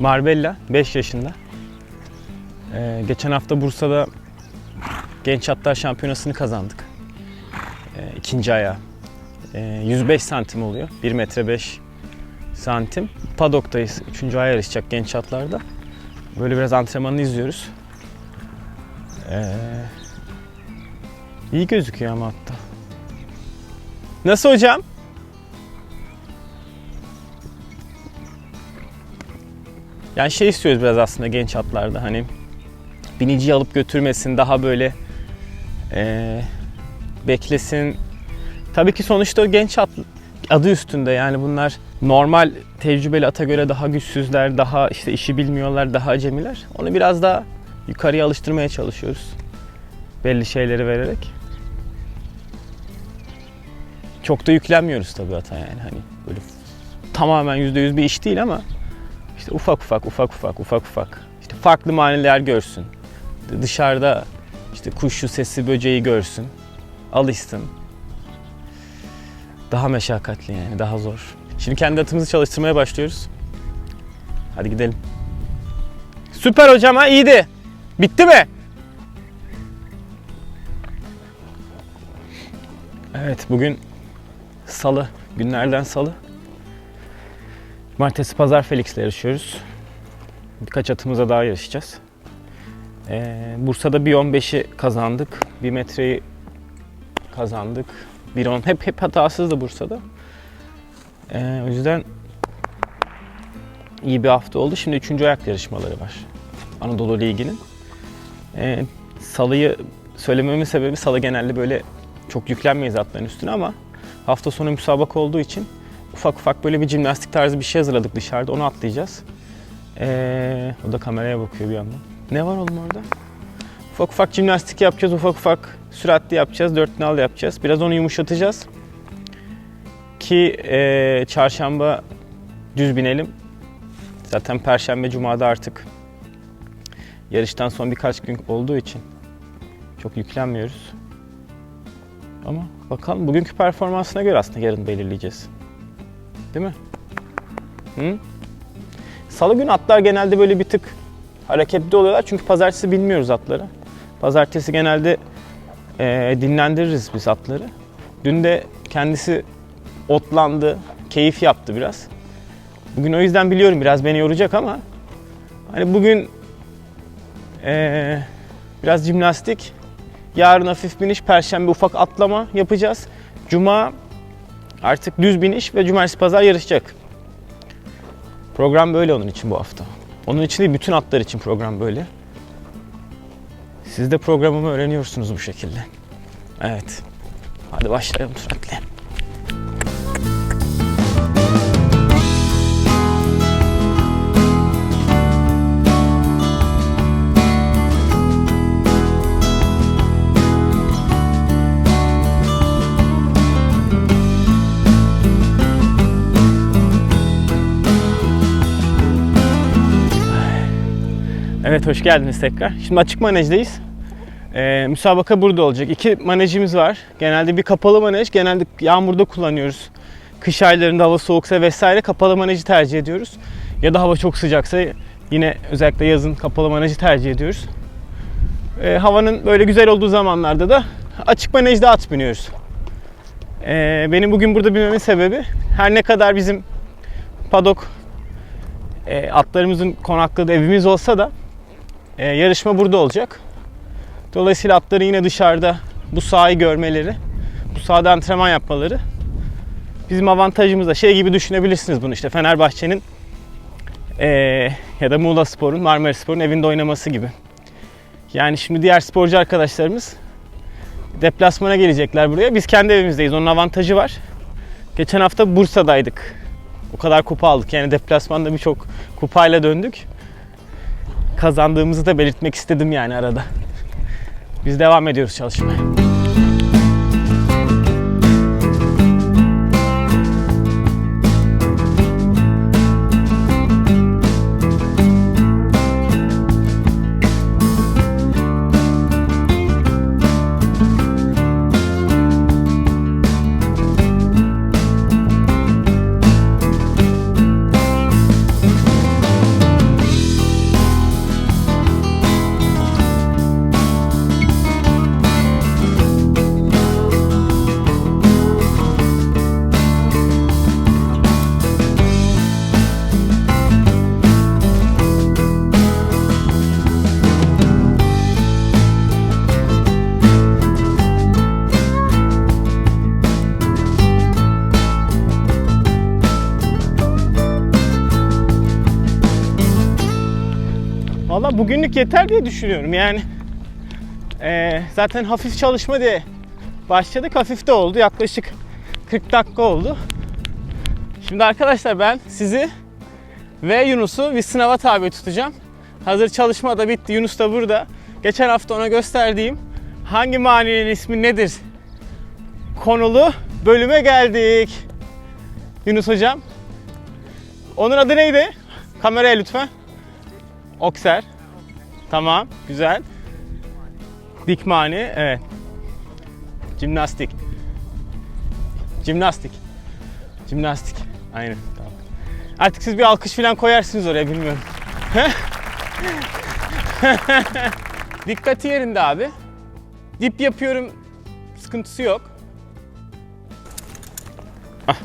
Marbella 5 yaşında. Ee, geçen hafta Bursa'da Genç Atlar Şampiyonası'nı kazandık. Ee, ikinci ayağı. Ee, 105 santim oluyor. 1 metre 5 santim. Paddock'tayız. Üçüncü ay yarışacak genç atlarda. Böyle biraz antrenmanını izliyoruz. Ee, iyi gözüküyor ama hatta. Nasıl hocam? Yani şey istiyoruz biraz aslında genç atlarda hani biniciyi alıp götürmesin daha böyle eee, beklesin. Tabii ki sonuçta genç at adı üstünde yani bunlar normal tecrübeli ata göre daha güçsüzler, daha işte işi bilmiyorlar, daha acemiler. Onu biraz daha yukarıya alıştırmaya çalışıyoruz. Belli şeyleri vererek. Çok da yüklenmiyoruz tabii ata yani hani böyle tamamen %100 bir iş değil ama işte ufak ufak ufak ufak ufak ufak işte farklı maniler görsün. Dışarıda işte kuşu sesi böceği görsün. Alışsın. Daha meşakkatli yani daha zor. Şimdi kendi atımızı çalıştırmaya başlıyoruz. Hadi gidelim. Süper hocam ha iyiydi. Bitti mi? Evet bugün salı. Günlerden salı. Cumartesi pazar Felix'le yarışıyoruz. Birkaç atımıza daha yarışacağız. Ee, Bursa'da 1.15'i kazandık. 1 metreyi kazandık. 1.10 hep hep hatasızdı Bursa'da. Ee, o yüzden iyi bir hafta oldu. Şimdi 3. ayak yarışmaları var. Anadolu Ligi'nin. Ee, salıyı söylememin sebebi salı genelde böyle çok yüklenmeyiz atların üstüne ama hafta sonu müsabaka olduğu için ufak ufak böyle bir jimnastik tarzı bir şey hazırladık dışarıda. Onu atlayacağız. Ee, o da kameraya bakıyor bir yandan. Ne var oğlum orada? Ufak ufak jimnastik yapacağız, ufak ufak süratli yapacağız, dört nal yapacağız. Biraz onu yumuşatacağız. Ki ee, çarşamba düz binelim. Zaten perşembe, cumada artık yarıştan son birkaç gün olduğu için çok yüklenmiyoruz. Ama bakalım bugünkü performansına göre aslında yarın belirleyeceğiz. Değil mi? Hı? Salı günü atlar genelde böyle bir tık hareketli oluyorlar çünkü pazartesi bilmiyoruz atları. Pazartesi genelde eee, dinlendiririz biz atları. Dün de kendisi otlandı, keyif yaptı biraz. Bugün o yüzden biliyorum biraz beni yoracak ama hani bugün eee, biraz jimnastik, yarın hafif biniş, perşembe ufak atlama yapacağız. Cuma artık düz biniş ve cumartesi pazar yarışacak. Program böyle onun için bu hafta. Onun için değil, bütün atlar için program böyle. Siz de programımı öğreniyorsunuz bu şekilde. Evet. Hadi başlayalım süratle. Evet hoş geldiniz tekrar. Şimdi açık manejdayız. Ee, müsabaka burada olacak. İki manejimiz var. Genelde bir kapalı manej. Genelde yağmurda kullanıyoruz. Kış aylarında hava soğuksa vesaire kapalı manejı tercih ediyoruz. Ya da hava çok sıcaksa yine özellikle yazın kapalı manejı tercih ediyoruz. Ee, havanın böyle güzel olduğu zamanlarda da açık manejde at biniyoruz. Ee, benim bugün burada binmemin sebebi her ne kadar bizim padok e, atlarımızın konakladığı evimiz olsa da e, yarışma burada olacak. Dolayısıyla atları yine dışarıda bu sahayı görmeleri, bu sahada antrenman yapmaları bizim avantajımız da şey gibi düşünebilirsiniz bunu işte Fenerbahçe'nin e, ya da Muğla Spor'un, Marmara Spor'un evinde oynaması gibi. Yani şimdi diğer sporcu arkadaşlarımız deplasmana gelecekler buraya. Biz kendi evimizdeyiz. Onun avantajı var. Geçen hafta Bursa'daydık. O kadar kupa aldık. Yani deplasmanda birçok kupayla döndük. Kazandığımızı da belirtmek istedim yani arada. Biz devam ediyoruz çalışmaya. Valla bugünlük yeter diye düşünüyorum yani. Ee, zaten hafif çalışma diye başladık. Hafif de oldu. Yaklaşık 40 dakika oldu. Şimdi arkadaşlar ben sizi ve Yunus'u bir sınava tabi tutacağım. Hazır çalışma da bitti. Yunus da burada. Geçen hafta ona gösterdiğim hangi maninin ismi nedir konulu bölüme geldik. Yunus hocam. Onun adı neydi? Kameraya lütfen. Okser. Tamam, güzel. Dik mani, evet. Jimnastik. Jimnastik. Jimnastik. Aynen. Tamam. Artık siz bir alkış falan koyarsınız oraya bilmiyorum. Dikkati yerinde abi. Dip yapıyorum. Sıkıntısı yok. Ah.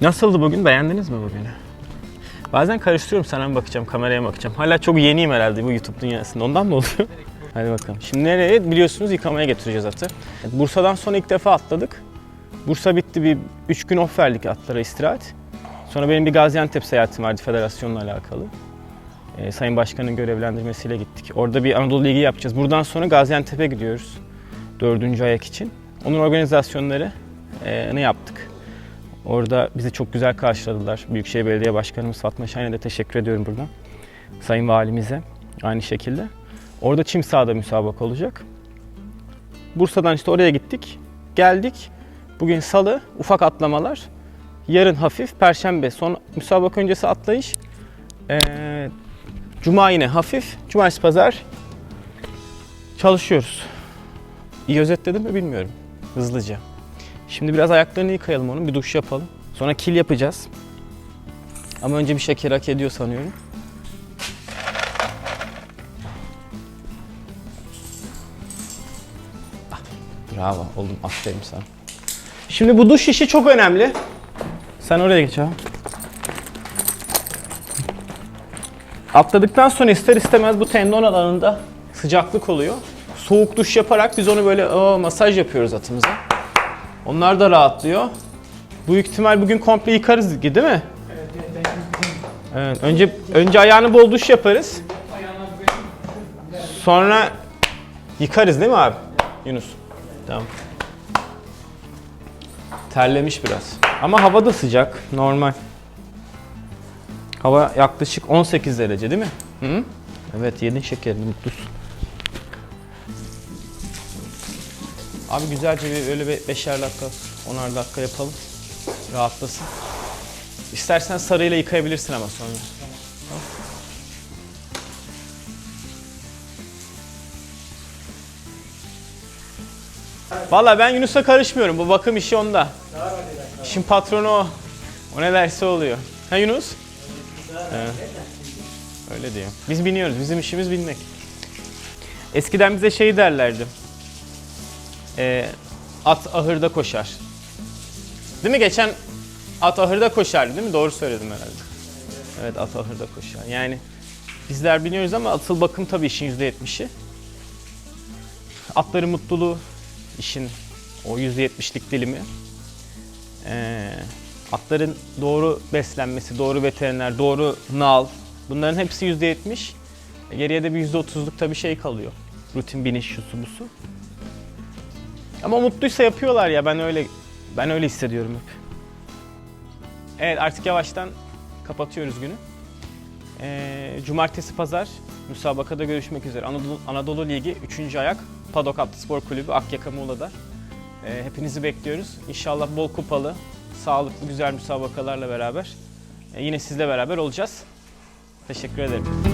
Nasıldı bugün? Beğendiniz mi bugünü? Bazen karıştırıyorum sana mı bakacağım, kameraya mı bakacağım. Hala çok yeniyim herhalde bu YouTube dünyasında. Ondan mı oluyor? Hadi bakalım. Şimdi nereye? Biliyorsunuz yıkamaya götüreceğiz atı. Bursa'dan sonra ilk defa atladık. Bursa bitti bir 3 gün off verdik atlara istirahat. Sonra benim bir Gaziantep seyahatim vardı federasyonla alakalı. Ee, Sayın Başkan'ın görevlendirmesiyle gittik. Orada bir Anadolu Ligi yapacağız. Buradan sonra Gaziantep'e gidiyoruz. Dördüncü ayak için. Onun organizasyonları e, ne yaptık? Orada bizi çok güzel karşıladılar. Büyükşehir Belediye Başkanımız Fatma Şahin'e de teşekkür ediyorum buradan. Sayın Valimize aynı şekilde. Orada çim sahada müsabaka olacak. Bursa'dan işte oraya gittik. Geldik. Bugün salı ufak atlamalar. Yarın hafif, perşembe son müsabaka öncesi atlayış. Ee, Cuma yine hafif, cumartesi pazar çalışıyoruz. İyi özetledim mi bilmiyorum. Hızlıca. Şimdi biraz ayaklarını yıkayalım onun, bir duş yapalım. Sonra kil yapacağız. Ama önce bir şeker hak ediyor sanıyorum. Ah, Bravo, oldum. Aferin sana. Şimdi bu duş işi çok önemli. Sen oraya geç abi. Atladıktan sonra ister istemez bu tendon alanında sıcaklık oluyor. Soğuk duş yaparak biz onu böyle aa, masaj yapıyoruz atımıza. Onlar da rahatlıyor. Büyük ihtimal bugün komple yıkarız değil mi? Evet, önce önce ayağını bol duş yaparız. Sonra yıkarız değil mi abi? Yunus. Tamam. Terlemiş biraz. Ama hava da sıcak, normal. Hava yaklaşık 18 derece değil mi? Hı? Evet yedin şekerini mutlusun. Abi güzelce bir öyle bir beşer dakika, onar dakika yapalım. Rahatlasın. İstersen sarıyla yıkayabilirsin ama sonra. Valla ben Yunus'a karışmıyorum. Bu bakım işi onda. İşin patronu o. O ne derse oluyor. Ha Yunus? Evet. Öyle diyor. Biz biniyoruz. Bizim işimiz binmek. Eskiden bize şey derlerdi. Ee, at ahırda koşar. Değil mi? Geçen at ahırda koşardı değil mi? Doğru söyledim herhalde. Evet at ahırda koşar. Yani bizler biniyoruz ama asıl bakım tabii işin %70'i. Atların mutluluğu işin o %70'lik dilimi. Ee, atların doğru beslenmesi, doğru veteriner, doğru nal bunların hepsi %70. E, Geriye de bir %30'luk tabii şey kalıyor. Rutin biniş şusu busu. Ama mutluysa yapıyorlar ya ben öyle ben öyle hissediyorum hep. Evet artık yavaştan kapatıyoruz günü. Ee, Cumartesi pazar müsabakada görüşmek üzere. Anadolu, Anadolu Ligi 3. ayak Padok Atlı Spor Kulübü Akyaka Muğla'da. Ee, hepinizi bekliyoruz. İnşallah bol kupalı, sağlıklı, güzel müsabakalarla beraber e, yine sizle beraber olacağız. Teşekkür ederim.